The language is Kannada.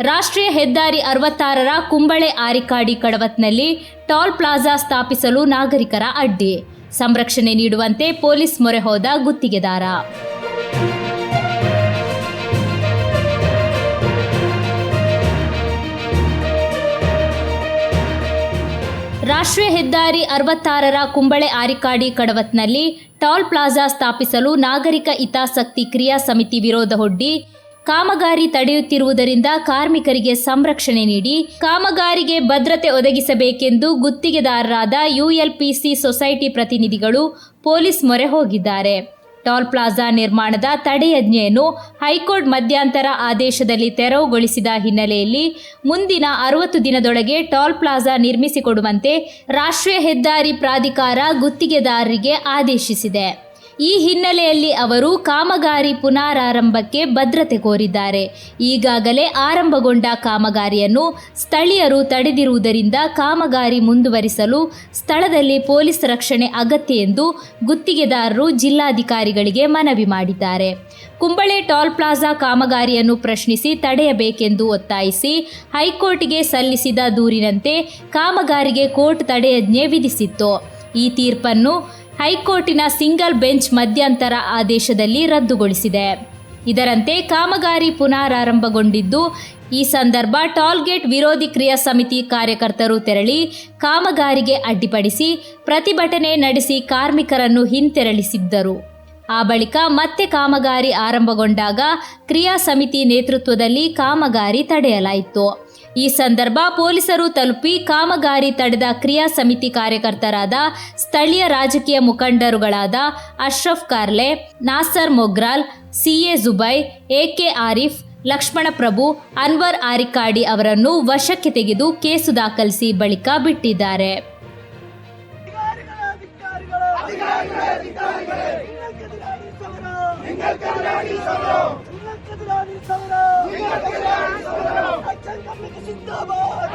ರಾಷ್ಟ್ರೀಯ ಹೆದ್ದಾರಿ ಅರವತ್ತಾರರ ಕುಂಬಳೆ ಆರಿಕಾಡಿ ಕಡವತ್ನಲ್ಲಿ ಟಾಲ್ ಪ್ಲಾಜಾ ಸ್ಥಾಪಿಸಲು ನಾಗರಿಕರ ಅಡ್ಡಿ. ಸಂರಕ್ಷಣೆ ನೀಡುವಂತೆ ಪೊಲೀಸ್ ಮೊರೆ ಹೋದ ಗುತ್ತಿಗೆದಾರ. ರಾಷ್ಟ್ರೀಯ ಹೆದ್ದಾರಿ ಅರವತ್ತಾರರ ಕುಂಬಳೆ ಆರಿಕಾಡಿ ಕಡವತ್ನಲ್ಲಿ ಟಾಲ್ ಪ್ಲಾಜಾ ಸ್ಥಾಪಿಸಲು ನಾಗರಿಕ ಹಿತಾಸಕ್ತಿ ಕ್ರಿಯಾ ಸಮಿತಿ ವಿರೋಧ ಹೊಡ್ಡಿ, ಕಾಮಗಾರಿ ತಡೆಯುತ್ತಿರುವುದರಿಂದ ಕಾರ್ಮಿಕರಿಗೆ ಸಂರಕ್ಷಣೆ ನೀಡಿ, ಕಾಮಗಾರಿಗೆ ಭದ್ರತೆ ಒದಗಿಸಬೇಕೆಂದು ಗುತ್ತಿಗೆದಾರರಾದ ಯುಎಲ್ಪಿಸಿ ಸೊಸೈಟಿ ಪ್ರತಿನಿಧಿಗಳು ಪೊಲೀಸ್ ಮೊರೆ ಹೋಗಿದ್ದಾರೆ. ಟೋಲ್ ಪ್ಲಾಜಾ ನಿರ್ಮಾಣದ ತಡೆಯಜ್ಞೆಯನ್ನು ಹೈಕೋರ್ಟ್ ಮಧ್ಯಂತರ ಆದೇಶದಲ್ಲಿ ತೆರವುಗೊಳಿಸಿದ ಹಿನ್ನೆಲೆಯಲ್ಲಿ ಮುಂದಿನ ಅರವತ್ತು ದಿನದೊಳಗೆ ಟೋಲ್ ಪ್ಲಾಜಾ ನಿರ್ಮಿಸಿಕೊಡುವಂತೆ ರಾಷ್ಟ್ರೀಯ ಹೆದ್ದಾರಿ ಪ್ರಾಧಿಕಾರ ಗುತ್ತಿಗೆದಾರರಿಗೆ ಆದೇಶಿಸಿದೆ. ಈ ಹಿನ್ನೆಲೆಯಲ್ಲಿ ಅವರು ಕಾಮಗಾರಿ ಪುನರಾರಂಭಕ್ಕೆ ಭದ್ರತೆ ಕೋರಿದ್ದಾರೆ. ಈಗಾಗಲೇ ಆರಂಭಗೊಂಡ ಕಾಮಗಾರಿಯನ್ನು ಸ್ಥಳೀಯರು ತಡೆದಿರುವುದರಿಂದ ಕಾಮಗಾರಿ ಮುಂದುವರಿಸಲು ಸ್ಥಳದಲ್ಲಿ ಪೊಲೀಸ್ ರಕ್ಷಣೆ ಅಗತ್ಯ ಎಂದು ಗುತ್ತಿಗೆದಾರರು ಜಿಲ್ಲಾಧಿಕಾರಿಗಳಿಗೆ ಮನವಿ ಮಾಡಿದ್ದಾರೆ. ಕುಂಬಳೆ ಟೋಲ್ ಪ್ಲಾಜಾ ಕಾಮಗಾರಿಯನ್ನು ಪ್ರಶ್ನಿಸಿ ತಡೆಯಬೇಕೆಂದು ಒತ್ತಾಯಿಸಿ ಹೈಕೋರ್ಟ್ಗೆ ಸಲ್ಲಿಸಿದ ದೂರಿನಂತೆ ಕಾಮಗಾರಿಗೆ ಕೋರ್ಟ್ ತಡೆಯಜ್ಞೆ ವಿಧಿಸಿತ್ತು. ಈ ತೀರ್ಪನ್ನು ಹೈಕೋರ್ಟಿನ ಸಿಂಗಲ್ ಬೆಂಚ್ ಮಧ್ಯಂತರ ಆದೇಶದಲ್ಲಿ ರದ್ದುಗೊಳಿಸಿದೆ. ಇದರಂತೆ ಕಾಮಗಾರಿ ಪುನರಾರಂಭಗೊಂಡಿದ್ದು, ಈ ಸಂದರ್ಭ ಟೋಲ್ಗೇಟ್ ವಿರೋಧಿ ಕ್ರಿಯಾ ಸಮಿತಿ ಕಾರ್ಯಕರ್ತರು ತೆರಳಿ ಕಾಮಗಾರಿಗೆ ಅಡ್ಡಿಪಡಿಸಿ ಪ್ರತಿಭಟನೆ ನಡೆಸಿ ಕಾರ್ಮಿಕರನ್ನು ಹಿಂತೆರಳಿಸಿದ್ದರು. ಆ ಬಳಿಕ ಮತ್ತೆ ಕಾಮಗಾರಿ ಆರಂಭಗೊಂಡಾಗ ಕ್ರಿಯಾ ಸಮಿತಿ ನೇತೃತ್ವದಲ್ಲಿ ಕಾಮಗಾರಿ ತಡೆಯಲಾಯಿತು. ಈ ಸಂದರ್ಭ ಪೊಲೀಸರು ತಲುಪಿ ಕಾಮಗಾರಿ ತಡೆದ ಕ್ರಿಯಾ ಸಮಿತಿ ಕಾರ್ಯಕರ್ತರಾದ ಸ್ಥಳೀಯ ರಾಜಕೀಯ ಮುಖಂಡರುಗಳಾದ ಅಶ್ರಫ್ ಕಾರ್ಲೆ, ನಾಸರ್ ಮೊಗ್ರಾಲ್ ಸಿಎ ಜುಬೈ ಎಕೆ ಆರಿಫ್, ಲಕ್ಷ್ಮಣ ಪ್ರಭು, ಅನ್ವರ್ ಆರಿಕಾಡಿ ಅವರನ್ನು ವಶಕ್ಕೆ ತೆಗೆದು ಕೇಸು ದಾಖಲಿಸಿ ಬಳಿಕ ಬಿಟ್ಟಿದ್ದಾರೆ. जिंदाबाद